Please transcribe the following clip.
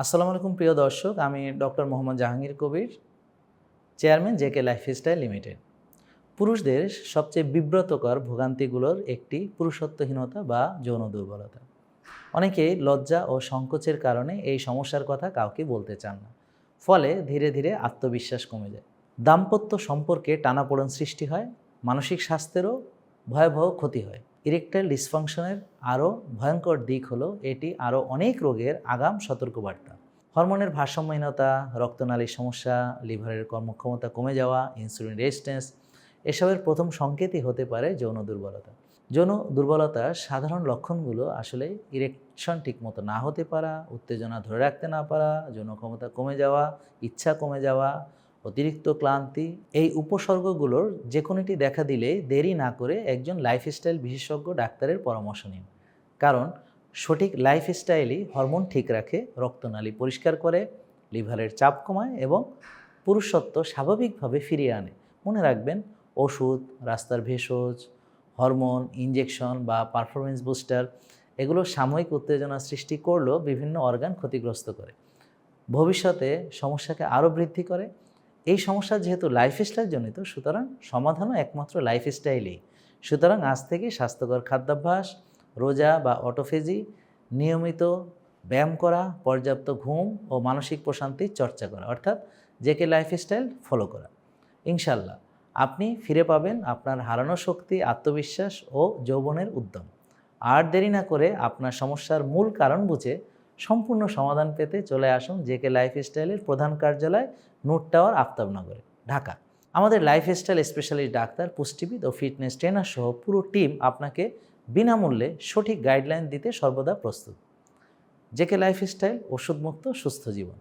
আসসালামু আলাইকুম প্রিয় দর্শক, আমি doctor Mohammad Jahangir Kabir, chairman JK lifestyle limited. পুরুষদের সবচেয়ে বিব্রতকর ভোগান্তিগুলোর একটি পুরুষত্বহীনতা বা যৌন দুর্বলতা। অনেকেই লজ্জা ও সংকোচের কারণে এই সমস্যার কথা কাউকে বলতে চান না। ফলে ধীরে ধীরে আত্মবিশ্বাস কমে যায়। দাম্পত্য সম্পর্কে টানাপোড়ন সৃষ্টি হয়, মানসিক স্বাস্থ্যেরও ভয়াবহ ক্ষতি হয়। ইরেকটাইল ডিসফাংশনের আরও ভয়ঙ্কর দিক হলো এটি আরও অনেক রোগের আগাম সতর্কবার্তা। হরমোনের ভারসাম্যহীনতা, রক্তনালীর সমস্যা, লিভারের কর্মক্ষমতা কমে যাওয়া ইনসুলিন রেজিস্ট্যান্স এসবের প্রথম সংকেতই হতে পারে যৌন দুর্বলতা। যৌন দুর্বলতার সাধারণ লক্ষণগুলো আসলে ইরেকশন ঠিকমতো না হতে পারা, উত্তেজনা ধরে রাখতে না পারা, যৌন ক্ষমতা কমে যাওয়া, ইচ্ছা কমে যাওয়া অতিরিক্ত ক্লান্তি, এই উপসর্গগুলোর যে কোনোটি দেখা দিলে দেরি না করে একজন লাইফস্টাইল বিশেষজ্ঞ ডাক্তারের পরামর্শ নিন। কারণ, সঠিক লাইফস্টাইলই হরমোন ঠিক রাখে, রক্তনালী পরিষ্কার করে, লিভারের চাপ কমায় এবং পুরুষত্ব স্বাভাবিকভাবে ফিরিয়ে আনে। মনে রাখবেন, ওষুধ, রাস্তার ভেষজ, হরমোন ইনজেকশন বা পারফরমেন্স বুস্টার এগুলো সাময়িক উত্তেজনা সৃষ্টি করলেও বিভিন্ন অর্গান ক্ষতিগ্রস্ত করে। ভবিষ্যতে সমস্যাকে আরও বৃদ্ধি করে এই সমস্যা যেহেতু লাইফস্টাইল জনিত, সুতরাং সমাধানও একমাত্র লাইফস্টাইলেই সুতরাং আজ থেকে স্বাস্থ্যকর খাদ্যাভ্যাস, রোজা বা অটোফেজি নিয়মিত ব্যায়াম করা, পর্যাপ্ত ঘুম ও মানসিক প্রশান্তির চর্চা করা, অর্থাৎ জেকে লাইফস্টাইল ফলো করা। ইনশাল্লাহ আপনি ফিরে পাবেন আপনার হারানো শক্তি, আত্মবিশ্বাস ও যৌবনের উদ্যম। আর দেরি না করে আপনার সমস্যার মূল কারণ বুঝে সম্পূর্ণ সমাধান পেতে চলে আসুন জেকে লাইফস্টাইলের প্রধান কার্যালয় নোট টাওয়ার আফতাবনগরে, ঢাকা। আমাদের লাইফস্টাইল স্পেশালিস্ট ডাক্তার, পুষ্টিবিদ ও ফিটনেস ট্রেনার সহ পুরো টিম আপনাকে বিনামূল্যে সঠিক গাইডলাইন দিতে সর্বদা প্রস্তুত। জেকে লাইফস্টাইল, ওষুধমুক্ত, সুস্থ জীবন।